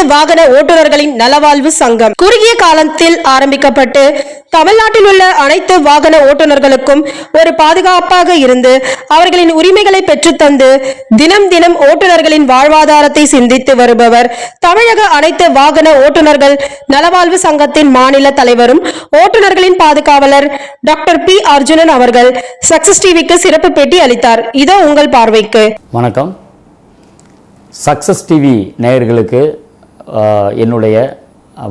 அனைத்து வாகன ஓட்டுநர்களின் நலவாழ்வு சங்கம். குறுகிய காலத்தில் ஆரம்பிக்கப்பட்டு தமிழ்நாட்டில் உள்ள அனைத்து வாகன ஓட்டுநர்களுக்கும் ஒரு பாதுகாப்பாக இருந்து அவர்களின் உரிமைகளை பெற்றுத்தந்து தினம் தினம் ஓட்டுநர்களின் வாழ்வாதாரத்தை சிந்தித்து வருபவர் தமிழக அனைத்து வாகன ஓட்டுநர்கள் நலவாழ்வு சங்கத்தின் மாநில தலைவரும் ஓட்டுநர்களின் பாதுகாவலர் டாக்டர் பி அர்ஜுனன் அவர்கள் சக்சஸ் டிவிக்கு சிறப்பு பேட்டி அளித்தார். இதோ உங்கள் பார்வைக்கு. வணக்கம். சக்சஸ் டிவி நேயர்களுக்கு என்னுடைய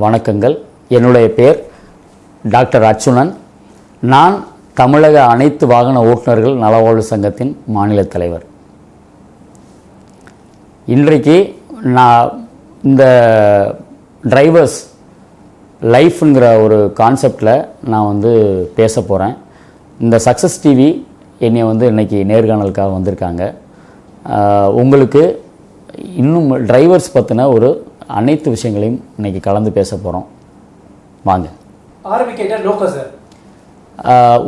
வணக்கங்கள். என்னுடைய பேர் டாக்டர் அர்ச்சுனன் நான் தமிழக அனைத்து வாகன ஓட்டுநர்கள் நலவாழ்வு சங்கத்தின் மாநில தலைவர். இன்றைக்கு நான் இந்த டிரைவர்ஸ் லைஃப்ங்கிற ஒரு கான்செப்டில் நான் வந்து பேச போகிறேன் இந்த சக்ஸஸ் டிவி என்னை வந்து இன்றைக்கி நேர்காணலுக்காக வந்திருக்காங்க. உங்களுக்கு இன்னும் டிரைவர்ஸ் பற்றின ஒரு அனைத்து விஷயங்களையும் இன்னைக்கு கலந்து பேச போகிறோம் வாங்க.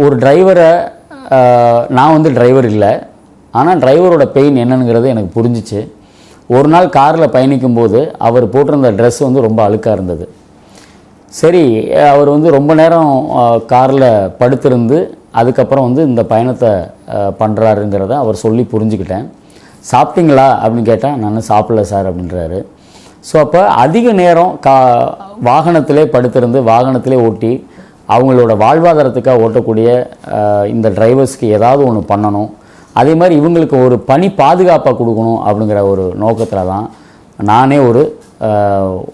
ஒரு டிரைவரை நான் வந்து டிரைவர் இல்லை. ஆனால் டிரைவரோட பெயின் என்னங்கிறது எனக்கு புரிஞ்சிச்சு. ஒரு நாள் காரில் பயணிக்கும்போது அவர் போட்டிருந்த ட்ரெஸ் வந்து ரொம்ப அழுக்காக இருந்தது. சரி அவர் வந்து ரொம்ப நேரம் காரில் படுத்திருந்து அதுக்கப்புறம் வந்து இந்த பயணத்தை பண்ணுறாருங்கிறத அவர் சொல்லி புரிஞ்சுக்கிட்டேன். சாப்பிட்டீங்களா? அப்படின்னு கேட்டால் நான் சாப்பிடல சார் அப்படின்றாரு. ஸோ அப்போ அதிக நேரம் கா வாகனத்திலே படுத்திருந்து வாகனத்திலே ஓட்டி அவங்களோட வாழ்வாதாரத்துக்காக ஓட்டக்கூடிய இந்த டிரைவர்ஸ்க்கு ஏதாவது ஒன்று பண்ணணும். அதே மாதிரி இவங்களுக்கு ஒரு பணி பாதுகாப்பாக கொடுக்கணும் அப்படிங்கிற ஒரு நோக்கத்தில் தான் நானே ஒரு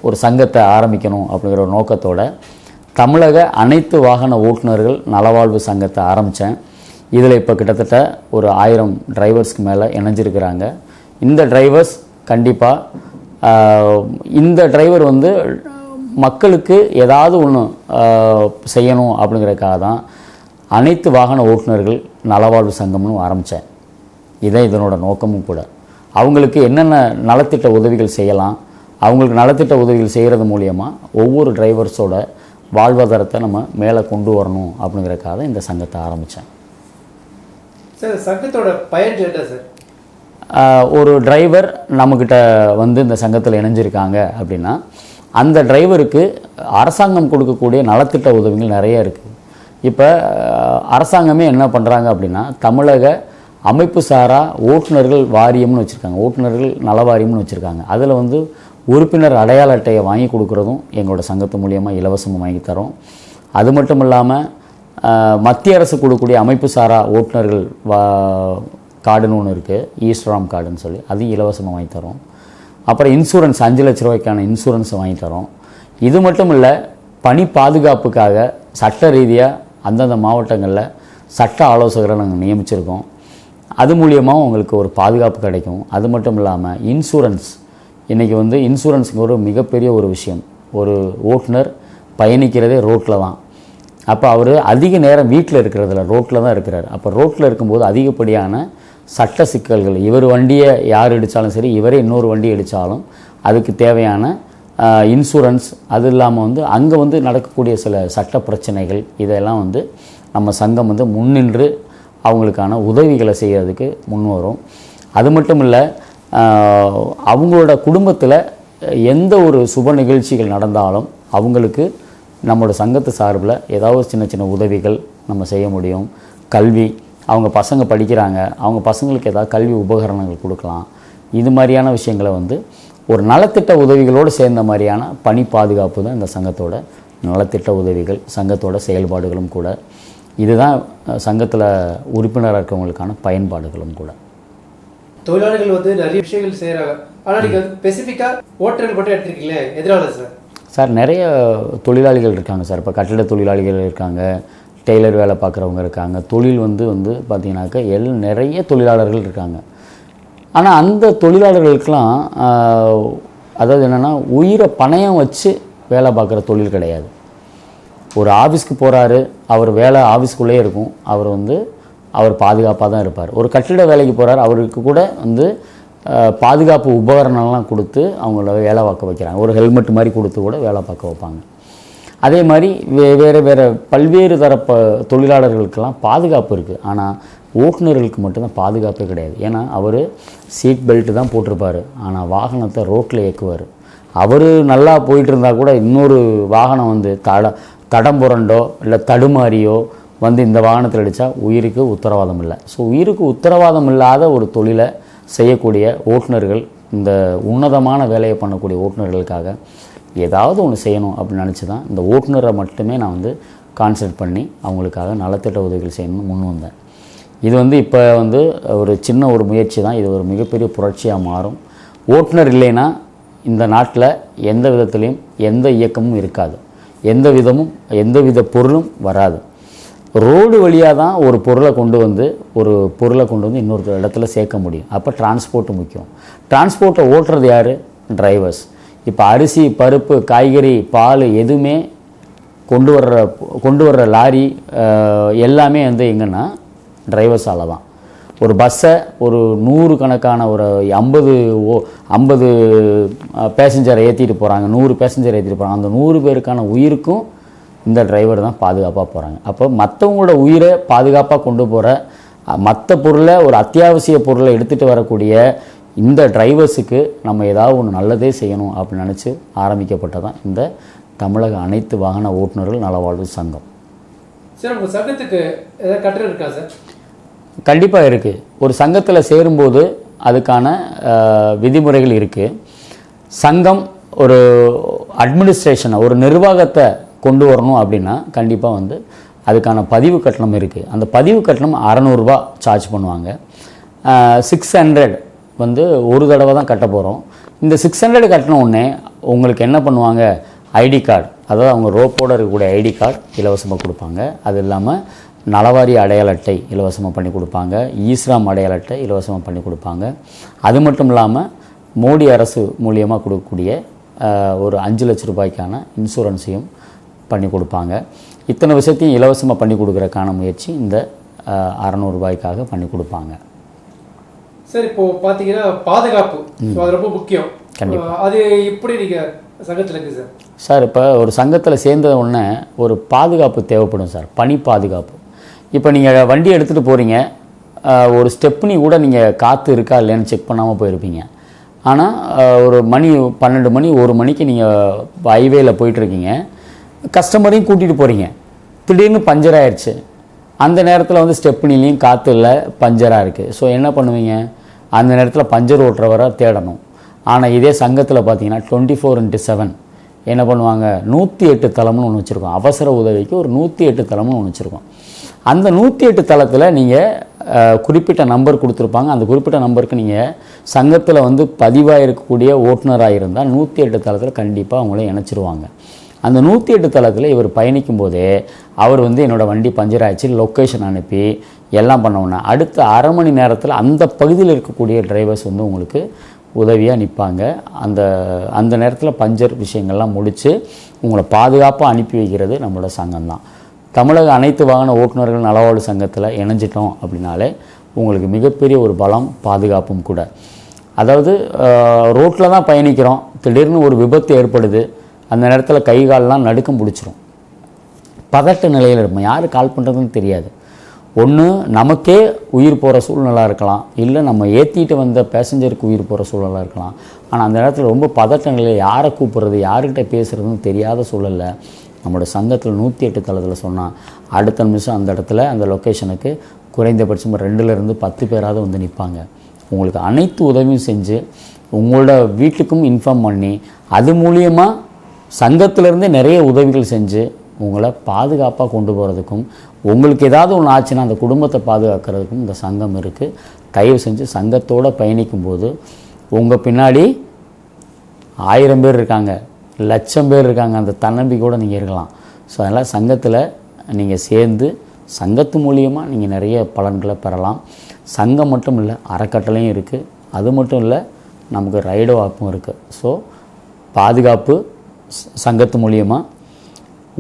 ஒரு சங்கத்தை ஆரம்பிக்கணும் அப்படிங்கிற ஒரு நோக்கத்தோட தமிழக அனைத்து வாகன ஓட்டுநர்கள் நலவாழ்வு சங்கத்தை ஆரம்பித்தேன் இதில் இப்போ கிட்டத்தட்ட ஒரு ஆயிரம் டிரைவர்ஸ்க்கு மேலே இணைஞ்சிருக்கிறாங்க. இந்த டிரைவர்ஸ் கண்டிப்பாக இந்த டிரைவர் வந்து மக்களுக்கு ஏதாவது ஒன்று செய்யணும் அப்படிங்கிறதுக்காக தான் அனைத்து வாகன ஓட்டுநர்கள் நலவாழ்வு சங்கம்னு ஆரம்பித்தேன் இதுதான் இதனோட நோக்கமும் கூட. அவங்களுக்கு என்னென்ன நலத்திட்ட உதவிகள் செய்யலாம் அவங்களுக்கு நலத்திட்ட உதவிகள் செய்கிறது மூலியமாக ஒவ்வொரு டிரைவர்ஸோட வாழ்வாதாரத்தை நம்ம மேலே கொண்டு வரணும் அப்படிங்கிறதுக்காக தான் இந்த சங்கத்தை ஆரம்பித்தேன் சார் சங்கத்தோட பயன் சார்? ஒரு டிரைவர் நம்மக்கிட்ட வந்து இந்த சங்கத்தில் இணைஞ்சிருக்காங்க அப்படின்னா அந்த டிரைவருக்கு அரசாங்கம் கொடுக்கக்கூடிய நலத்திட்ட உதவிகள் நிறைய இருக்குது இப்போ அரசாங்கமே என்ன பண்ணுறாங்க அப்படின்னா தமிழக அமைப்பு சாரா ஓட்டுநர்கள் வாரியம்னு வச்சுருக்காங்க. ஓட்டுநர்கள் நல வாரியம்னு வச்சுருக்காங்க. அதில் வந்து உறுப்பினர் அடையாள அட்டையை வாங்கி கொடுக்குறதும் எங்களோட சங்கத்து மூலியமாக இலவசமாக வாங்கி தரோம். அது மட்டும் இல்லாமல் மத்திய அரசு கொடுக்கக்கூடிய அமைப்பு சாரா ஓட்டுநர்கள் வா கார்டுன்னு ஒன்று இருக்குது ஈஸ்ட்ராம் கார்டுன்னு சொல்லி. அதையும் இலவசமாக வாங்கி தரோம். அப்புறம் இன்சூரன்ஸ் அஞ்சு லட்ச ரூபாய்க்கான இன்சூரன்ஸை வாங்கி தரோம். இது மட்டும் இல்லை பணி பாதுகாப்புக்காக சட்ட ரீதியாக அந்தந்த மாவட்டங்களில் சட்ட ஆலோசகரை நாங்கள் நியமிச்சிருக்கோம். அது மூலியமாக உங்களுக்கு ஒரு பாதுகாப்பு கிடைக்கும். அது மட்டும் இல்லாமல் இன்சூரன்ஸ் இன்றைக்கி வந்து இன்சூரன்ஸுக்கு ஒரு மிகப்பெரிய ஒரு விஷயம். ஒரு ஓட்டுநர் பயணிக்கிறதே ரோட்டில் தான். அப்போ அவர் அதிக நேரம் வீட்டில் இருக்கிறதில்ல ரோட்டில் தான் இருக்கிறார். அப்போ ரோட்டில் இருக்கும்போது அதிகப்படியான சட்ட சிக்கல்கள். இவர் வண்டியை யார் இடித்தாலும் சரி இவரே இன்னொரு வண்டி இடித்தாலும் அதுக்கு தேவையான இன்சூரன்ஸ் அது இல்லாமல் வந்து அங்கே வந்து நடக்கக்கூடிய சில சட்ட பிரச்சனைகள் இதெல்லாம் வந்து நம்ம சங்கம் வந்து முன்னின்று அவங்களுக்கான உதவிகளை செய்கிறதுக்கு முன் வரும். அது மட்டும் இல்லை அவங்களோட குடும்பத்தில் எந்த ஒரு சுப நிகழ்ச்சிகள் நடந்தாலும் அவங்களுக்கு நம்மளோட சங்கத்து சார்பில் ஏதாவது சின்ன சின்ன உதவிகள் நம்ம செய்ய முடியும். கல்வி அவங்க பசங்க படிக்கிறாங்க அவங்க பசங்களுக்கு ஏதாவது கல்வி உபகரணங்கள் கொடுக்கலாம். இது மாதிரியான விஷயங்களை வந்து ஒரு நலத்திட்ட உதவிகளோடு சேர்ந்த மாதிரியான பணி பாதுகாப்பு தான் இந்த சங்கத்தோட நலத்திட்ட உதவிகள் சங்கத்தோட செயல்பாடுகளும் கூட. இதுதான் சங்கத்தில் உறுப்பினராக இருக்கவங்களுக்கான பயன்பாடுகளும் கூட. தொழிலாளர்கள் வந்து நிறைய விஷயங்கள் செய்யறாங்க ஆனா நீங்க வந்து ஸ்பெசிஃபிக்கா ஓட்டுநர்கள் மட்டும் எடுத்திருக்கீங்களே எதனால சார்? சார் நிறைய தொழிலாளிகள் இருக்காங்க சார். இப்போ கட்டிட தொழிலாளிகள் இருக்காங்க. டெய்லர் வேலை பார்க்குறவங்க இருக்காங்க. தொழில் வந்து வந்து பார்த்தீங்கன்னாக்கா எல் நிறைய தொழிலாளர்கள் இருக்காங்க. ஆனால் அந்த தொழிலாளர்களுக்கெல்லாம் அதாவது என்னென்னா உயிரை பணயம் வச்சு வேலை பார்க்குற தொழில் கிடையாது. ஒரு ஆஃபீஸ்க்கு போகிறாரு அவர் வேலை ஆஃபீஸ்க்குள்ளே இருக்கும். அவர் வந்து அவர் பாதுகாப்பாக தான் இருப்பார். ஒரு கட்டிட வேலைக்கு போகிறார் அவருக்கு கூட வந்து பாதுகாப்பு உபகரணம்லாம் கொடுத்து அவங்கள வேலை பார்க்க வைக்கிறாங்க. ஒரு ஹெல்மெட் மாதிரி கொடுத்து கூட வேலை பார்க்க வைப்பாங்க. அதே மாதிரி வே வேறு வேறு பல்வேறு தரப்ப தொழிலாளர்களுக்கெல்லாம் பாதுகாப்பு இருக்குது ஆனால் ஓட்டுநர்களுக்கு மட்டும்தான் பாதுகாப்பே கிடையாது. ஏன்னா அவர் சீட் பெல்ட்டு தான் போட்டிருப்பார். ஆனால் வாகனத்தை ரோட்டில் இயக்குவார். அவர் நல்லா போயிட்டு இருந்தால் கூட இன்னொரு வாகனம் வந்து தட தடம் புரண்டோ இல்லை தடுமாறியோ வந்து இந்த வாகனத்தில் அடித்தா உயிருக்கு உத்தரவாதம் இல்லை. ஸோ உயிருக்கு உத்தரவாதம் இல்லாத ஒரு தொழிலை செய்யக்கூடிய ஓட்டுநர்கள் இந்த உன்னதமான வேலையை பண்ணக்கூடிய ஓட்டுநர்களுக்காக ஏதாவது ஒன்று செய்யணும் அப்படின்னு நினச்சி தான் இந்த ஓட்டுநரை மட்டுமே நான் வந்து கான்சென்ட் பண்ணி அவங்களுக்காக நலத்திட்ட உதவிகள் செய்யணும்னு முன் வந்தேன். இது வந்து இப்போ வந்து ஒரு சின்ன ஒரு முயற்சி தான் இது ஒரு மிகப்பெரிய புரட்சியாக மாறும். ஓட்டுநர் இல்லைன்னா இந்த நாட்டில் எந்த விதத்துலேயும் எந்த இயக்கமும் இருக்காது. எந்த விதமும் எந்த வித பொருளும் வராது. ரோடு வழியாக தான் ஒரு பொருளை கொண்டு வந்து ஒரு பொருளை கொண்டு வந்து இன்னொரு இடத்துல சேர்க்க முடியும். அப்போ டிரான்ஸ்போர்ட்டு முக்கியம். டிரான்ஸ்போர்ட்டை ஓட்டுறது யார்? டிரைவர்ஸ் இப்போ அரிசி பருப்பு காய்கறி பால் எதுவுமே கொண்டு வர்ற கொண்டு வர்ற லாரி எல்லாமே வந்து எங்கன்னா டிரைவர்ஸால் தான். ஒரு பஸ்ஸை ஒரு நூறு கணக்கான ஒரு ஐம்பது ஓ ஐம்பது பேசஞ்சரை ஏற்றிட்டு போகிறாங்க நூறு பேசஞ்சரை ஏற்றிட்டு போகிறாங்க அந்த நூறு பேருக்கான உயிருக்கும் இந்த டிரைவர் தான் பாதுகாப்பாக போகிறாங்க அப்போ மற்றவங்களோட உயிரை பாதுகாப்பாக கொண்டு போகிற மற்ற பொருளை ஒரு அத்தியாவசிய பொருளை எடுத்துகிட்டு வரக்கூடிய இந்த டிரைவர்ஸுக்கு நம்ம ஏதாவது ஒன்று நல்லதே செய்யணும் அப்படின்னு நினச்சி ஆரம்பிக்கப்பட்டதான் இந்த தமிழக அனைத்து வாகன ஓட்டுநர்கள் நலவாழ்வு சங்கம். சார் உங்க சங்கத்துக்கு ஏதாவது கட்டணம் இருக்கா சார்? கண்டிப்பாக இருக்குது ஒரு சங்கத்தில் சேரும்போது அதுக்கான விதிமுறைகள் இருக்குது சங்கம் ஒரு அட்மினிஸ்ட்ரேஷனை ஒரு நிர்வாகத்தை கொண்டு வரணும் அப்படின்னா கண்டிப்பாக வந்து அதுக்கான பதிவு கட்டணம் இருக்குது அந்த பதிவு கட்டணம் அறநூறுபா சார்ஜ் பண்ணுவாங்க. சிக்ஸ் ஹண்ட்ரட் வந்து ஒரு தடவை தான் கட்ட போகிறோம் இந்த சிக்ஸ் ஹண்ட்ரட் கட்டின உடனே உங்களுக்கு என்ன பண்ணுவாங்க? ID card. அதாவது அவங்க ரோப்போடு இருக்கக்கூடிய ஐடி கார்டு இலவசமாக கொடுப்பாங்க. அது இல்லாமல் நலவாரி அடையாள அட்டை இலவசமாக பண்ணி கொடுப்பாங்க. ஈஸ்ராம் அடையாள அட்டை இலவசமாக பண்ணி கொடுப்பாங்க. அது மட்டும் இல்லாமல் மோடி அரசு மூலியமாக கொடுக்கக்கூடிய ஒரு அஞ்சு லட்ச ரூபாய்க்கான இன்சூரன்ஸையும் பண்ணி கொடுப்பாங்க. இத்தனை விஷயத்தையும் இலவசமாக பண்ணி கொடுக்குறக்கான முயற்சி இந்த அஹ், அறநூறு ரூபாய்க்காக பண்ணி கொடுப்பாங்க. சார் இப்போ பாத்தீங்கன்னா பாதுகாப்பு. So, அது ரொம்ப முக்கியம். அது எப்படி நீங்க சங்கத்துல இருக்கு சார்? சார் இப்போ ஒரு சங்கத்தில் சேர்ந்த உடனே ஒரு பாதுகாப்பு தேவைப்படும் சார். பணி பாதுகாப்பு. இப்போ நீங்கள் வண்டி எடுத்துகிட்டு போகிறீங்க ஒரு ஸ்டெப்னி கூட நீங்கள் காற்று இருக்கா இல்லைன்னு செக் பண்ணாமல் போயிருப்பீங்க. ஆனால் ஒரு மணி பன்னெண்டு மணி ஒரு மணிக்கு நீங்கள் ஹைவேல போயிட்டுருக்கீங்க கஸ்டமரையும் கூட்டிகிட்டு போகிறீங்க திடீர்னு பஞ்சர் ஆயிடுச்சு அந்த நேரத்தில் வந்து ஸ்டெப்னிலையும் காற்று இல்லை பஞ்சராக இருக்குது ஸோ என்ன பண்ணுவீங்க? அந்த நேரத்தில் பஞ்சர் ஓட்டுறவரை தேடணும். ஆனால் இதே சங்கத்தில் பார்த்தீங்கன்னா டுவெண்ட்டி ஃபோர் இன்ட்டு செவன் என்ன பண்ணுவாங்க? நூற்றி எட்டு தளம்னு ஒன்று வச்சுருக்கோம். அவசர உதவிக்கு ஒரு நூற்றி எட்டு தளம்னு ஒன்று வச்சுருக்கோம். அந்த நூற்றி எட்டு தளத்தில் நீங்கள் குறிப்பிட்ட நம்பர் கொடுத்துருப்பாங்க. அந்த குறிப்பிட்ட நம்பருக்கு நீங்கள் சங்கத்தில் வந்து பதிவாக இருக்கக்கூடிய ஓட்டுநராக இருந்தால் நூற்றி எட்டு தளத்தில் கண்டிப்பாக அவங்கள இணைச்சிருவாங்க. அந்த நூற்றி எட்டு தளத்தில் இவர் பயணிக்கும் போதே அவர் வந்து என்னோடய வண்டி பஞ்சர் ஆயிடுச்சு லொக்கேஷன் அனுப்பி எல்லாம் பண்ணோன்னா அடுத்த அரை மணி நேரத்தில் அந்த பகுதியில் இருக்கக்கூடிய டிரைவர்ஸ் வந்து உங்களுக்கு உதவியாக நிற்பாங்க அந்த அந்த நேரத்தில் பஞ்சர் விஷயங்கள்லாம் முடித்து உங்களை பாதுகாப்பாக அனுப்பி வைக்கிறது நம்மளோட சங்கம் தான். தமிழக அனைத்து வாகன ஓட்டுநர்கள் நலவாழ்வு சங்கத்தில் இணைஞ்சிட்டோம் அப்படின்னாலே உங்களுக்கு மிகப்பெரிய ஒரு பலம் பாதுகாப்பும் கூட. அதாவது ரோட்டில் தான் பயணிக்கிறோம். திடீர்னு ஒரு விபத்து ஏற்படுது. அந்த நேரத்தில் கை கால்லாம் நடுக்கம் பிடிச்சிரும். பதட்ட நிலையில் இருப்போம். யார் கால் பண்ணுறதுன்னு தெரியாது. ஒன்று நமக்கே உயிர் போகிற சூழ்நிலை இருக்கலாம். இல்லை நம்ம ஏற்றிட்டு வந்த பேசஞ்சருக்கு உயிர் போகிற சூழ்நிலை இருக்கலாம். ஆனால் அந்த நேரத்தில் ரொம்ப பதட்ட நிலையில் யாரை கூப்பிட்றது யார்கிட்ட பேசுகிறதுன்னு தெரியாத சூழலில் நம்மளோட சங்கத்தில் நூற்றி எட்டு தளத்தில் சொன்னால் அடுத்த நிமிஷம் அந்த இடத்துல அந்த லொக்கேஷனுக்கு குறைந்தபட்சம் ரெண்டுலேருந்து பத்து பேராவது வந்து நிற்பாங்க உங்களுக்கு அனைத்து உதவியும் செஞ்சு உங்களோட வீட்டுக்கும் இன்ஃபார்ம் பண்ணி அது மூலியமாக சங்கத்திலேருந்தே நிறைய உதவிகள் செஞ்சு உங்களை பாதுகாப்பாக கொண்டு போகிறதுக்கும் உங்களுக்கு ஏதாவது ஒன்று ஆச்சுன்னா அந்த குடும்பத்தை பாதுகாக்கிறதுக்கும் இந்த சங்கம் இருக்குது தயவு செஞ்சு சங்கத்தோடு பயணிக்கும்போது உங்கள் பின்னாடி ஆயிரம் பேர் இருக்காங்க லட்சம் பேர் இருக்காங்க அந்த தன்னம்பிக்கையோடு நீங்கள் இருக்கலாம். ஸோ அதனால் சங்கத்தில் நீங்கள் சேர்ந்து சங்கத்து மூலியமாக நீங்கள் நிறைய பலன்களை பெறலாம். சங்கம் மட்டும் இல்லை அறக்கட்டளையும் இருக்குது அது மட்டும் இல்லை நமக்கு ரைடோ ஆப்பும் இருக்குது ஸோ பாதுகாப்பு சங்கத்து மூலியமாக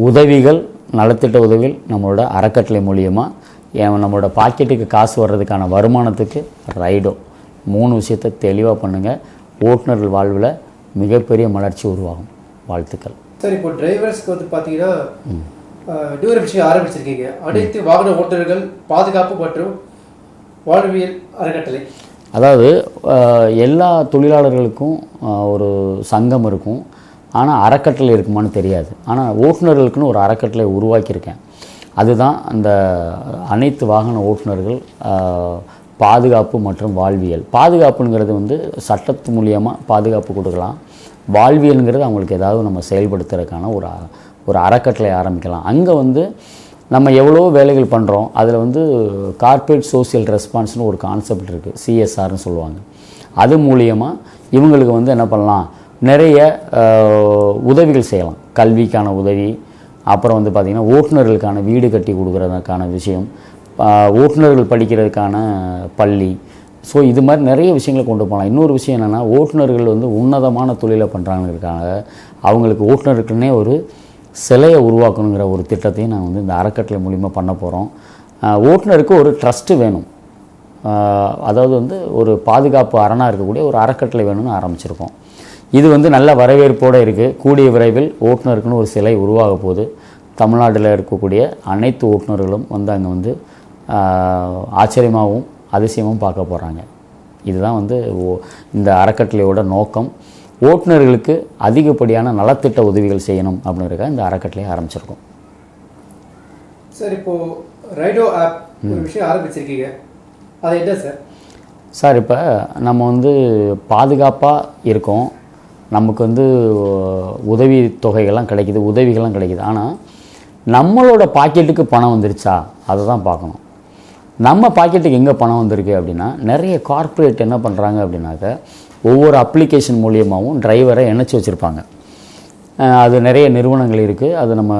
உதவிகள் நலத்திட்ட உதவிகள் நம்மளோட அறக்கட்டளை மூலியமாக நம்மளோட பாக்கெட்டுக்கு காசு வர்றதுக்கான வருமானத்துக்கு ரைடோ. மூணு விஷயத்தை தெளிவாக பண்ணுங்கள் ஓட்டுநர்கள் வாழ்வில் மிகப்பெரிய மலர்ச்சி உருவாகும். வாழ்த்துக்கள். சார் இப்போ டிரைவர்ஸ்க்கு வந்து பாத்தீங்கன்னா டியூர் விஷயம் ஆரம்பிச்சிருக்கீங்க. அனைத்து வாகன ஓட்டுநர்கள் பாதுகாப்பு மற்றும் வாழ்வியல் அறக்கட்டளை. அதாவது எல்லா தொழிலாளர்களுக்கும் ஒரு சங்கம் இருக்கும். ஆனால் அறக்கட்டளை இருக்குமான்னு தெரியாது. ஆனால் ஓட்டுநர்களுக்குன்னு ஒரு அறக்கட்டளை உருவாக்கியிருக்கேன். அதுதான் அந்த அனைத்து வாகன ஓட்டுநர்கள் பாதுகாப்பு மற்றும் வாழ்வியல். பாதுகாப்புங்கிறது வந்து சட்டத்து மூலியமாக பாதுகாப்பு கொடுக்கலாம். வாழ்வியலுங்கிறது அவங்களுக்கு ஏதாவது நம்ம செயல்படுத்துறதுக்கான ஒரு ஒரு அறக்கட்டளை ஆரம்பிக்கலாம். அங்கே வந்து நம்ம எவ்வளோ வேலைகள் பண்ணுறோம் அதில் வந்து கார்ப்பரேட் சோசியல் ரெஸ்பான்ஸ்னு ஒரு கான்செப்ட் இருக்குது சிஎஸ்ஆர்னு சொல்லுவாங்க. அது மூலியமாக இவங்களுக்கு வந்து என்ன பண்ணலாம்? நிறைய உதவிகள் செய்யலாம். கல்விக்கான உதவி அப்புறம் வந்து பார்த்திங்கன்னா ஓட்டுநர்களுக்கான வீடு கட்டி கொடுக்குறதுக்கான விஷயம் ஓட்டுநர்கள் படிக்கிறதுக்கான பள்ளி. ஸோ இது மாதிரி நிறைய விஷயங்களை கொண்டு போகலாம். இன்னொரு விஷயம் என்னென்னா ஓட்டுநர்கள் வந்து உன்னதமான தொழிலை பண்ணுறாங்கிறதுக்காக அவங்களுக்கு ஓட்டுநருக்குன்னே ஒரு சிலையை உருவாக்கணுங்கிற ஒரு திட்டத்தையும் நான் வந்து இந்த அறக்கட்டளை மூலிமா பண்ண போகிறோம் ஓட்டுநருக்கு ஒரு ட்ரஸ்ட்டு வேணும். அதாவது வந்து ஒரு பாதுகாப்பு அரணாக இருக்கக்கூடிய ஒரு அறக்கட்டளை வேணும்னு ஆரம்பிச்சிருக்கோம். இது வந்து நல்ல வரவேற்போடு இருக்குது கூடிய விரைவில் ஓட்டுநருக்குன்னு ஒரு சிலை உருவாக போகுது. தமிழ்நாட்டில் இருக்கக்கூடிய அனைத்து ஓட்டுநர்களும் வந்து அங்கே வந்து ஆச்சரியமாகவும் அதிசயமும் பார்க்க போகிறாங்க இதுதான் வந்து ஓ- இந்த அறக்கட்டளையோட நோக்கம். ஓட்டுநர்களுக்கு அதிகப்படியான நலத்திட்ட உதவிகள் செய்யணும் அப்படிங்கிறதுக்காக இந்த அறக்கட்டளையை ஆரம்பிச்சிருக்கோம். சார் இப்போ ரைடோ ஆப் ஒரு விஷயம் ஆரம்பிச்சிருக்கீங்க. அது என்ன சார்? சார் இப்போ நம்ம வந்து பாதுகாப்பாக இருக்கோம். நமக்கு வந்து உதவி தொகைகள்லாம் கிடைக்கிது உதவிகள்லாம் கிடைக்கிது. ஆனால் நம்மளோட பாக்கெட்டுக்கு பணம் வந்துருச்சா? அதை தான் பார்க்கணும். நம்ம பாக்கெட்டுக்கு எங்கே பணம் வந்திருக்கு அப்படின்னா நிறைய கார்ப்பரேட் என்ன பண்ணுறாங்க அப்படின்னாக்க ஒவ்வொரு அப்ளிகேஷன் மூலியமாகவும் டிரைவரை இணைச்சி வச்சுருப்பாங்க. அது நிறைய நிறுவனங்கள் இருக்குது அது நம்ம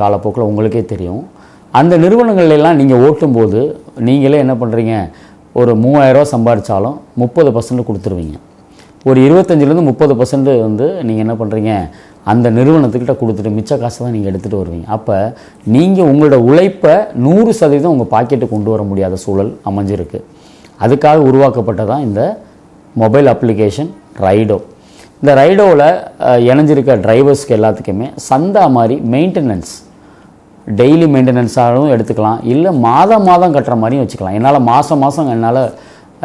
காலப்போக்கில் உங்களுக்கே தெரியும். அந்த நிறுவனங்கள்லாம் நீங்கள் ஓட்டும்போது நீங்களே என்ன பண்ணுறீங்க ஒரு மூவாயிரரூவா சம்பாதிச்சாலும் முப்பது பர்சன்ட் கொடுத்துருவீங்க. ஒரு இருபத்தஞ்சிலேருந்து முப்பது பர்சன்ட் வந்து நீங்கள் என்ன பண்ணுறீங்க அந்த நிறுவனத்துக்கிட்ட கொடுத்துட்டு மிச்ச காசை தான் நீங்கள் எடுத்துகிட்டு வருவீங்க. அப்போ நீங்கள் உங்களோட உழைப்பை நூறு சதவீதம் உங்கள் பாக்கெட்டு கொண்டு வர முடியாத சூழல் அமைஞ்சிருக்கு. அதுக்காக உருவாக்கப்பட்டதான் இந்த மொபைல் அப்ளிகேஷன் ரைடோ இந்த ரைடோவில் இணைஞ்சிருக்க டிரைவர்ஸ்க்கு எல்லாத்துக்குமே சந்தா மாதிரி மெயின்டெனன்ஸ் டெய்லி மெயின்டெனன்ஸாகவும் எடுத்துக்கலாம். இல்லை மாதம் மாதம் கட்டுற மாதிரியும் வச்சுக்கலாம். என்னால் மாதம் மாதம் என்னால்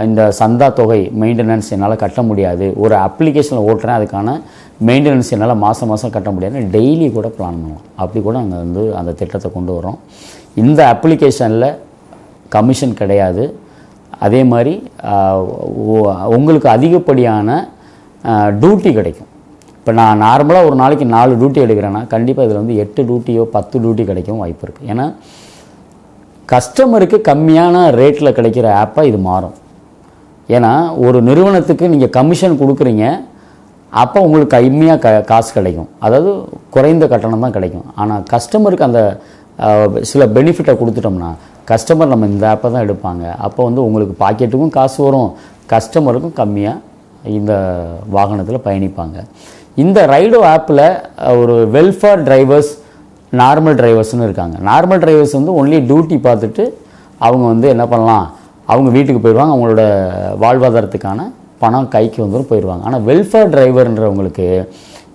இந்த சந்தா தொகை மெயின்டெனன்ஸ் என்னால் கட்ட முடியாது. ஒரு அப்ளிகேஷனில் ஓட்டுறேன் அதுக்கான மெயின்டெனன்ஸ் என்னால் மாதம் மாதம் கட்ட முடியாதுன்னு டெய்லி கூட பிளான் பண்ணலாம் அப்படி கூட நாங்கள் வந்து அந்த திட்டத்தை கொண்டு வரோம் இந்த அப்ளிகேஷனில் கமிஷன் கிடையாது. அதே மாதிரி உங்களுக்கு அதிகப்படியான டியூட்டி கிடைக்கும். இப்போ நான் நார்மலாக ஒரு நாளைக்கு நாலு டியூட்டி எடுக்கிறேன்னா கண்டிப்பாக இதில் வந்து எட்டு டியூட்டியோ பத்து டியூட்டி கிடைக்கவும் வாய்ப்பு இருக்குது ஏன்னா கஸ்டமருக்கு கம்மியான ரேட்டில் கிடைக்கிற ஆப்பாக இது மாறும். ஏன்னா ஒரு நிறுவனத்துக்கு நீங்கள் கமிஷன் கொடுக்குறீங்க அப்போ உங்களுக்கு கம்மியாக க காசு கிடைக்கும். அதாவது குறைந்த கட்டணம் தான் கிடைக்கும். ஆனால் கஸ்டமருக்கு அந்த சில பெனிஃபிட்டை கொடுத்துட்டோம்னா கஸ்டமர் நம்ம இந்த ஆப்பை தான் எடுப்பாங்க. அப்போ வந்து உங்களுக்கு பாக்கெட்டுக்கும் காசு வரும். கஸ்டமருக்கும் கம்மியாக இந்த வாகனத்தில் பயணிப்பாங்க. இந்த ரைடோ ஆப்பில் ஒரு வெல்ஃபேர் டிரைவர்ஸ் நார்மல் டிரைவர்ஸ்னு இருக்காங்க. நார்மல் டிரைவர்ஸ் வந்து ஒன்லி டியூட்டி பார்த்துட்டு அவங்க வந்து என்ன பண்ணலாம்? அவங்க வீட்டுக்கு போயிடுவாங்க அவங்களோட வாழ்வாதாரத்துக்கான பணம் கைக்கு வந்துடும் போயிடுவாங்க. ஆனால் வெல்ஃபேர் டிரைவர்ன்றவங்களுக்கு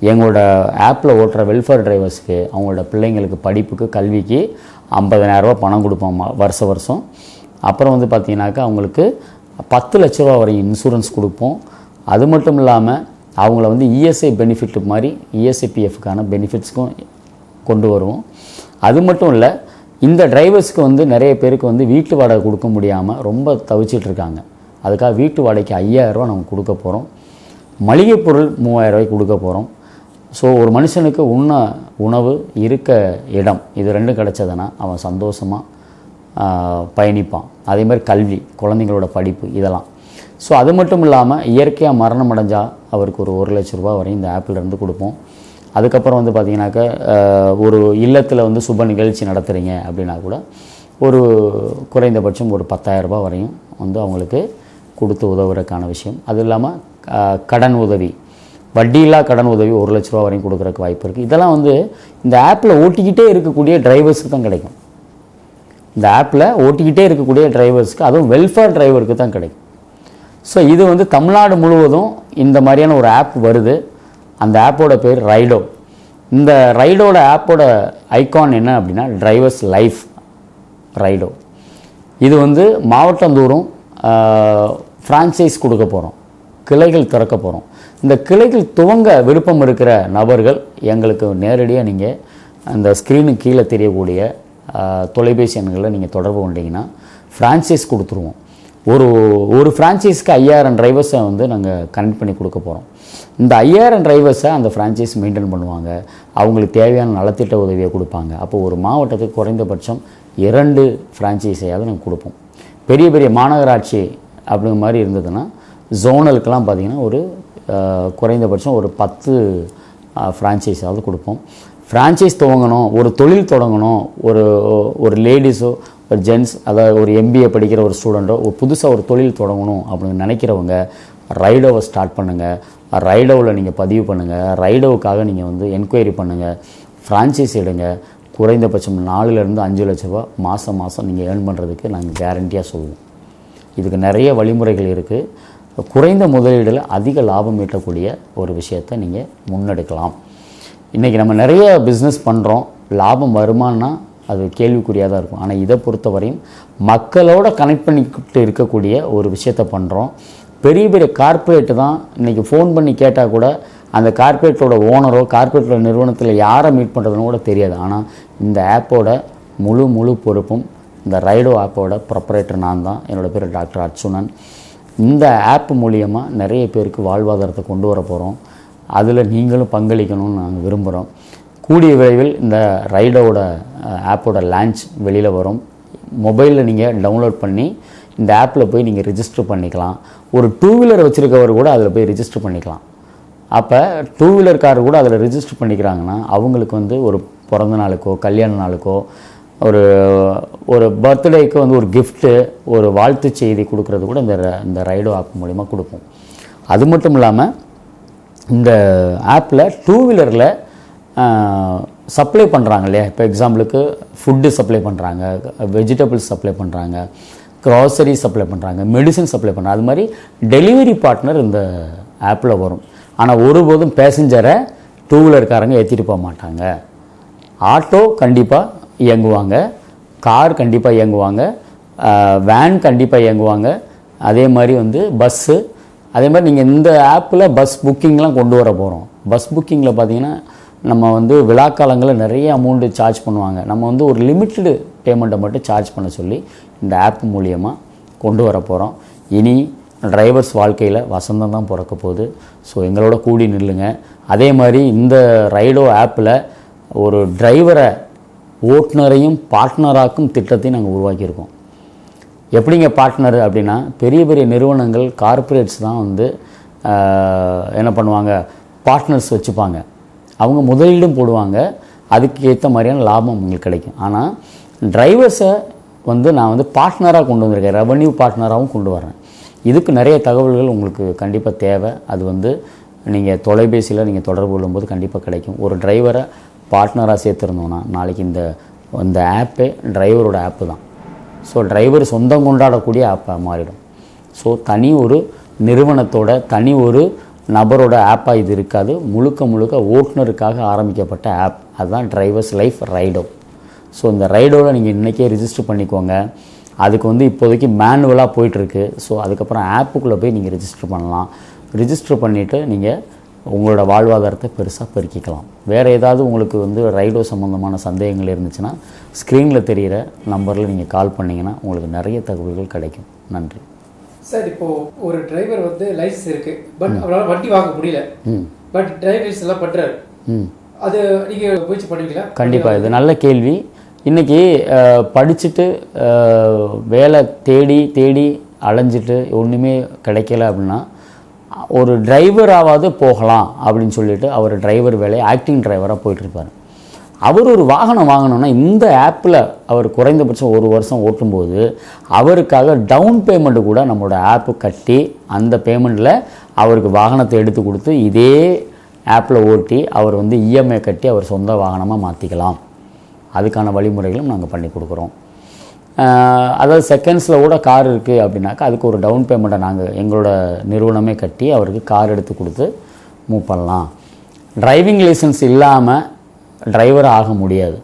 எங்களோட ஆப்பில் ஓட்டுற வெல்ஃபேர் டிரைவர்ஸுக்கு அவங்களோட பிள்ளைங்களுக்கு படிப்புக்கு கல்விக்கு ஐம்பதனாயிரரூபா பணம் கொடுப்போம் மா- வருஷ வருஷம். அப்புறம் வந்து பார்த்திங்கனாக்கா அவங்களுக்கு பத்து லட்ச ரூபா வரையும் இன்சூரன்ஸ் கொடுப்போம். அது மட்டும் இல்லாமல் அவங்கள வந்து இஎஸ்ஐ பெனிஃபிட் மாதிரி இஎஸ்ஐபிஎஃப்க்கான பெனிஃபிட்ஸ்க்கும் கொண்டு வருவோம். அது மட்டும் இல்லை இந்த டிரைவர்ஸ்க்கு வந்து நிறைய பேருக்கு வந்து வீட்டு வாடகை கொடுக்க முடியாமல் ரொம்ப தவிச்சிட்டு இருக்காங்க. அதுக்காக வீட்டு வாடகைக்கு ஐயாயிரரூவா நம்ம கொடுக்க போகிறோம் மளிகை பொருள் மூவாயிரம் ரூபாய்க்கு கொடுக்க போகிறோம் ஸோ ஒரு மனுஷனுக்கு உண்ண உணவு இருக்க இடம் இது ரெண்டும் கிடச்சதுன்னா அவன் சந்தோஷமாக பயணிப்பான். அதே மாதிரி கல்வி குழந்தைங்களோட படிப்பு இதெல்லாம். ஸோ அது மட்டும் இல்லாமல் இயற்கையாக மரணம் அடைஞ்சால் அவருக்கு ஒரு ஒரு லட்ச ரூபா வரையும் இந்த ஆப்பிலிருந்து கொடுப்போம். அதுக்கப்புறம் வந்து பார்த்திங்கனாக்கா ஒரு இல்லத்தில் வந்து சுப நிகழ்ச்சி நடத்துகிறீங்க அப்படின்னா கூட ஒரு குறைந்தபட்சம் ஒரு பத்தாயிரரூபா வரையும் வந்து அவங்களுக்கு கொடுத்து உதவுறதுக்கான விஷயம். அது இல்லாமல் கடன் உதவி. வட்டியில்லா கடன் உதவி ஒரு லட்ச ரூபா வரையும் கொடுக்குறக்கு வாய்ப்பு இருக்குது இதெல்லாம் வந்து இந்த ஆப்பில் ஓட்டிக்கிட்டே இருக்கக்கூடிய டிரைவர்ஸுக்கு தான் கிடைக்கும். இந்த ஆப்பில் ஓட்டிக்கிட்டே இருக்கக்கூடிய டிரைவர்ஸ்க்கு அதுவும் வெல்ஃபேர் டிரைவருக்கு தான் கிடைக்கும். ஸோ இது வந்து தமிழ்நாடு முழுவதும் இந்த மாதிரியான ஒரு ஆப் வருது. அந்த ஆப்போட பேர் ரைடோ. இந்த ரைடோட ஆப்போட ஐகான் என்ன அப்படின்னா டிரைவர்ஸ் லைஃப் ரைடோ. இது வந்து மாவட்டந்தோறும் ஃப்ரான்ச்சைஸ் கொடுக்க போகிறோம் கிளைகள் திறக்க போகிறோம் இந்த கிளைகள் துவங்க விருப்பம் இருக்கிற நபர்கள் எங்களுக்கு நேரடியாக நீங்கள் அந்த ஸ்க்ரீனுக்கு கீழே தெரியக்கூடிய தொலைபேசி எண்களில் நீங்கள் தொடர்பு கொண்டீங்கன்னா ஃப்ரான்ச்சைஸ் கொடுத்துருவோம். ஒரு ஒரு ஃப்ரான்ச்சைஸ்க்கு ஐயாயிரம் டிரைவர்ஸை வந்து நாங்கள் கனெக்ட் பண்ணி கொடுக்க போகிறோம் இந்த ஐயாயிரம் டிரைவர்ஸை அந்த ஃப்ரான்ச்சைஸ் மெயின்டைன் பண்ணுவாங்க. அவங்களுக்கு தேவையான நலத்திட்ட உதவியை கொடுப்பாங்க. அப்போ ஒரு மாவட்டத்துக்கு குறைந்தபட்சம் இரண்டு ஃப்ரான்ச்சைஸையாவது நாங்கள் கொடுப்போம். பெரிய பெரிய மாநகராட்சி அப்படிங்கிற மாதிரி இருந்ததுன்னா ஜோனலுக்கெல்லாம் பார்த்திங்கன்னா ஒரு குறைந்தபட்சம் ஒரு பத்து ஃப்ரான்ச்சைஸாவது கொடுப்போம். ஃப்ரான்ச்சைஸ் துவங்கணும் ஒரு தொழில் தொடங்கணும் ஒரு ஒரு லேடிஸோ ஒரு ஜென்ஸ் அதாவது ஒரு எம்பிஏ படிக்கிற ஒரு ஸ்டூடெண்ட்டோ ஒரு புதுசாக ஒரு தொழில் தொடங்கணும் அப்படின்னு நினைக்கிறவங்க ரைடோவை ஸ்டார்ட் பண்ணுங்கள் ரைடோவில் நீங்கள் பதிவு பண்ணுங்கள் ரைடோவுக்காக நீங்கள் வந்து என்கொயரி பண்ணுங்கள் ஃப்ரான்ச்சைஸ் எடுங்க. குறைந்தபட்சம் நாலுலேருந்து அஞ்சு லட்ச ரூபா மாதம் மாதம் நீங்கள் ஏர்ன் பண்ணுறதுக்கு நாங்கள் கேரண்டியாக சொல்லுவோம் இதுக்கு நிறைய வழிமுறைகள் இருக்குது குறைந்த முதலீடில் அதிக லாபம் ஈட்டக்கூடிய ஒரு விஷயத்தை நீங்கள் முன்னெடுக்கலாம். இன்றைக்கி நம்ம நிறைய பிஸ்னஸ் பண்ணுறோம் லாபம் வருமானா அது கேள்விக்குறியாக தான் இருக்கும். ஆனால் இதை பொறுத்தவரையும் மக்களோட கனெக்ட் பண்ணிக்கிட்டு இருக்கக்கூடிய ஒரு விஷயத்தை பண்ணுறோம் பெரிய பெரிய கார்ப்பரேட்டு தான் இன்றைக்கி ஃபோன் பண்ணி கேட்டால் கூட அந்த கார்ப்பரேட்டோட ஓனரோ கார்ப்பரேட்டோட நிறுவனத்தில் யாரை மீட் பண்ணுறதுன்னு கூட தெரியாது. ஆனால் இந்த ஆப்போட முழு முழு பொறுப்பும் இந்த ரைடோ ஆப்போட ப்ரொப்பரேட்டர் நான் தான். என்னோடய பேர் டாக்டர் அர்ச்சுனன் இந்த ஆப் மூலியமாக நிறைய பேருக்கு வாழ்வாதாரத்தை கொண்டு வர போகிறோம் அதில் நீங்களும் பங்களிக்கணும்னு நாங்கள் விரும்புகிறோம் கூடிய விரைவில் இந்த ரைடோட ஆப்போட லான்ச் வெளியில் வரும். மொபைலில் நீங்கள் டவுன்லோட் பண்ணி இந்த ஆப்பில் போய் நீங்கள் ரிஜிஸ்டர் பண்ணிக்கலாம். ஒரு டூ வீலர் வச்சுருக்கவர் கூட அதில் போய் ரிஜிஸ்டர் பண்ணிக்கலாம். அப்போ டூ வீலர் கார் கூட அதில் ரிஜிஸ்டர் பண்ணிக்கிறாங்கன்னா அவங்களுக்கு வந்து ஒரு பிறந்த நாளுக்கோ கல்யாண நாளுக்கோ ஒரு ஒரு பர்த்டேக்கு வந்து ஒரு கிஃப்ட்டு ஒரு வாழ்த்து செய்தி கொடுக்கறது கூட இந்த ர- இந்த ரைடோ ஆப் மூலிமா கொடுப்போம். அது மட்டும் இல்லாமல் இந்த ஆப்பில் டூ வீலரில் சப்ளை பண்ணுறாங்க இல்லையா இப்போ எக்ஸாம்பிளுக்கு ஃபுட்டு சப்ளை பண்ணுறாங்க வெஜிடபிள்ஸ் சப்ளை பண்ணுறாங்க க்ராசரி சப்ளை பண்ணுறாங்க மெடிசன் சப்ளை பண்ணுறாங்க அது மாதிரி டெலிவரி பார்ட்னர் இந்த ஆப்பில் வரும். ஆனால் ஒருபோதும் பேசஞ்சரை டூ வீலர்காரங்க ஏற்றிட்டு போக மாட்டாங்க. ஆட்டோ கண்டிப்பாக இயங்குவாங்க கார் கண்டிப்பாக இயங்குவாங்க வேன் கண்டிப்பாக இயங்குவாங்க. அதே மாதிரி வந்து பஸ்ஸு அதே மாதிரி நீங்கள் இந்த ஆப்பில் பஸ் புக்கிங்லாம் கொண்டு வர போகிறோம் பஸ் புக்கிங்கில் பார்த்தீங்கன்னா நம்ம வந்து விழாக்காலங்களில் நிறைய அமௌண்ட்டு சார்ஜ் பண்ணுவாங்க. நம்ம வந்து ஒரு லிமிட்டடு பேமெண்ட்டை மட்டும் சார்ஜ் பண்ண சொல்லி இந்த ஆப் மூலியமாக கொண்டு வர போகிறோம் இனி டிரைவர்ஸ் வாழ்க்கையில் வசந்தம் தான் பிறக்க போகுது. ஸோ எங்களோட கூடி நில்லுங்க. அதே மாதிரி இந்த ரைடோ ஆப்பில் ஒரு டிரைவரை ஓட்டுநரையும் பார்ட்னராக்கும் திட்டத்தையும் நாங்கள் உருவாக்கியிருக்கோம். எப்படிங்க பார்ட்னர் அப்படின்னா பெரிய பெரிய நிறுவனங்கள் கார்ப்பரேட்ஸ் தான் வந்து என்ன பண்ணுவாங்க பார்ட்னர்ஸ் வச்சுப்பாங்க. அவங்க முதலீடும் போடுவாங்க. அதுக்கு ஏற்ற மாதிரியான லாபம் உங்களுக்கு கிடைக்கும். ஆனால் டிரைவர்ஸை வந்து நான் வந்து பார்ட்னராக கொண்டு வந்திருக்கேன். ரெவன்யூ பார்ட்னராகவும் கொண்டு வரேன் இதுக்கு நிறைய தகவல்கள் உங்களுக்கு கண்டிப்பாக தேவை. அது வந்து நீங்கள் தொலைபேசியில் நீங்கள் தொடர்பு கொள்ளும்போது கண்டிப்பாக கிடைக்கும். ஒரு டிரைவரை பார்ட்னராக சேர்த்துருந்தோன்னா நாளைக்கு இந்த இந்த ஆப்பே டிரைவரோட ஆப்பு தான். ஸோ டிரைவர் சொந்தம் கொண்டாடக்கூடிய ஆப்பாக மாறிடும். ஸோ தனி ஒரு நிறுவனத்தோட தனி ஒரு நபரோட ஆப்பாக இது இருக்காது. முழுக்க முழுக்க ஓட்டுநருக்காக ஆரம்பிக்கப்பட்ட ஆப். அதுதான் டிரைவர்ஸ் லைஃப் ரைடோ ஸோ இந்த ரைடோவில் நீங்கள் இன்றைக்கே ரிஜிஸ்டர் பண்ணிக்கோங்க. அதுக்கு வந்து இப்போதைக்கு மேனுவலாக போயிட்டுருக்கு. ஸோ அதுக்கப்புறம் ஆப்புக்குள்ளே போய் நீங்கள் ரிஜிஸ்டர் பண்ணலாம். ரிஜிஸ்டர் பண்ணிவிட்டு நீங்கள் உங்களோட வாழ்வாதாரத்தை பெருசாக பெருக்கிக்கலாம். வேறு ஏதாவது உங்களுக்கு வந்து ரைடோ சம்மந்தமான சந்தேகங்கள் இருந்துச்சுன்னா ஸ்க்ரீனில் தெரிகிற நம்பரில் நீங்கள் கால் பண்ணிங்கன்னா உங்களுக்கு நிறைய தகவல்கள் கிடைக்கும். நன்றி. சார் இப்போ ஒரு டிரைவர் வந்து லைசன்ஸ் இருக்கு பட் அவரால் வண்டி வாங்க முடியல. பட் டிரைவர்ஸ் எல்லாம் பண்றாரு. அது நீங்க முயற்சி பண்ணுவீங்களா? கண்டிப்பாக இது நல்ல கேள்வி. இன்றைக்கி படிச்சுட்டு வேலை தேடி தேடி அலைஞ்சிட்டு ஒன்றுமே கிடைக்கல அப்படின்னா ஒரு டிரைவராவது போகலாம் அப்படின்னு சொல்லிட்டு அவர் டிரைவர் வேலையை ஆக்டிங் டிரைவராக போயிட்டுருப்பார் அவர் ஒரு வாகனம் வாங்கணும்னா இந்த ஆப்பில் அவர் குறைந்தபட்சம் ஒரு வருஷம் ஓட்டும்போது அவருக்காக டவுன் பேமெண்ட்டு கூட நம்மளோட ஆப்பு கட்டி அந்த பேமெண்ட்டில் அவருக்கு வாகனத்தை எடுத்து கொடுத்து இதே ஆப்பில் ஓட்டி அவர் வந்து இஎம்ஐ கட்டி அவர் சொந்த வாகனமாக மாற்றிக்கலாம் அதுக்கான வழிமுறைகளும் நாங்கள் பண்ணி கொடுக்குறோம். அதாவது செகண்ட்ஸில் கூட கார் இருக்குது அப்படின்னாக்கா அதுக்கு ஒரு டவுன் பேமெண்ட்டை நாங்கள் எங்களோட நிறுவனமே கட்டி அவருக்கு கார் எடுத்து கொடுத்து மூவ் பண்ணலாம். டிரைவிங் லைசன்ஸ் இல்லாமல் டிரைவர் ஆக முடியாது.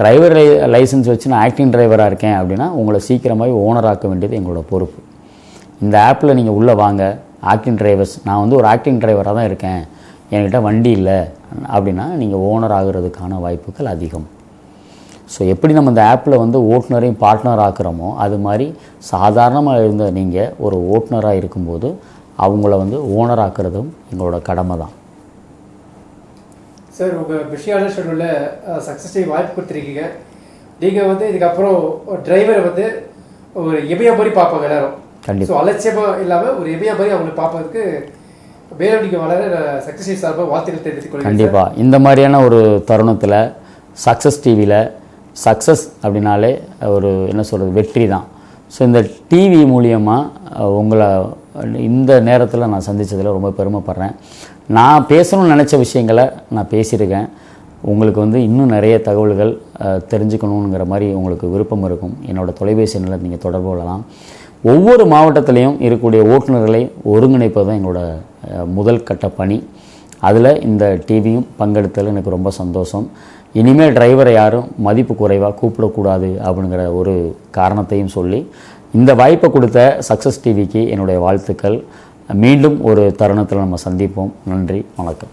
டிரைவர் லைசன்ஸ் வச்சு நான் ஆக்டிங் டிரைவராக இருக்கேன் அப்படின்னா உங்களை சீக்கிரமாகவே ஓனராக்க வேண்டியது எங்களோட பொறுப்பு. இந்த ஆப்பில் நீங்கள் உள்ளே வாங்க. ஆக்டிங் டிரைவர்ஸ் நான் வந்து ஒரு ஆக்டிங் டிரைவராக தான் இருக்கேன். என்கிட்ட வண்டி இல்லை. அப்படின்னா நீங்கள் ஓனர் ஆகிறதுக்கான வாய்ப்புகள் அதிகம். ஸோ எப்படி நம்ம இந்த ஆப்பில் வந்து ஓட்டுநரையும் பார்ட்னர் ஆக்குறோமோ அது மாதிரி சாதாரணமாக இருந்த நீங்கள் ஒரு ஓட்டுநராக இருக்கும்போது அவங்கள வந்து ஓனர் ஆக்குறதும் எங்களோட கடமை தான் சார் உங்கள் விஷயாளர் ஷெட்யூலில் சக்ஸஸ் வாய்ப்பு கொடுத்துருக்கீங்க. நீங்கள் வந்து இதுக்கப்புறம் டிரைவரை வந்து ஒரு எமையா மாதிரி பார்ப்பாங்க எல்லாரும். ஸோ அலட்சியமாக இல்லாமல் ஒரு எமையா மாதிரி அவங்களை பார்ப்பதற்கு மேலும் நீங்கள் வளர சக்ஸஸ் சார்பாக வாழ்த்துக்கள் தெரிவித்துக். கண்டிப்பாக இந்த மாதிரியான ஒரு தருணத்தில் சக்ஸஸ் டிவியில் சக்ஸஸ் அப்படின்னாலே ஒரு என்ன சொல்கிறது வெற்றி தான். ஸோ இந்த டிவி மூலியமாக உங்களை இந்த நேரத்தில் நான் சந்திச்சதில் ரொம்ப பெருமைப்படுறேன். நான் பேசணும்னு நினச்ச விஷயங்களை நான் பேசியிருக்கேன். உங்களுக்கு வந்து இன்னும் நிறைய தகவல்கள் தெரிஞ்சுக்கணுங்கிற மாதிரி உங்களுக்கு விருப்பம் இருக்கும். என்னோடய தொலைபேசி எண்ணில் நீங்கள் தொடர்பு கொள்ளலாம். ஒவ்வொரு மாவட்டத்திலையும் இருக்கக்கூடிய ஓட்டுநர்களை ஒருங்கிணைப்பது தான் எங்களோட முதல் கட்ட பணி. அதில் இந்த டிவியும் பங்கெடுத்ததில் எனக்கு ரொம்ப சந்தோஷம். இனிமேல் டிரைவரை யாரும் மதிப்பு குறைவாக கூப்பிடக்கூடாது அப்படிங்கிற ஒரு காரணத்தையும் சொல்லி இந்த வாய்ப்பை கொடுத்த சக்ஸஸ் டிவிக்கு என்னுடைய வாழ்த்துக்கள். மீண்டும் ஒரு தருணத்தில் நம்ம சந்திப்போம். நன்றி வணக்கம்.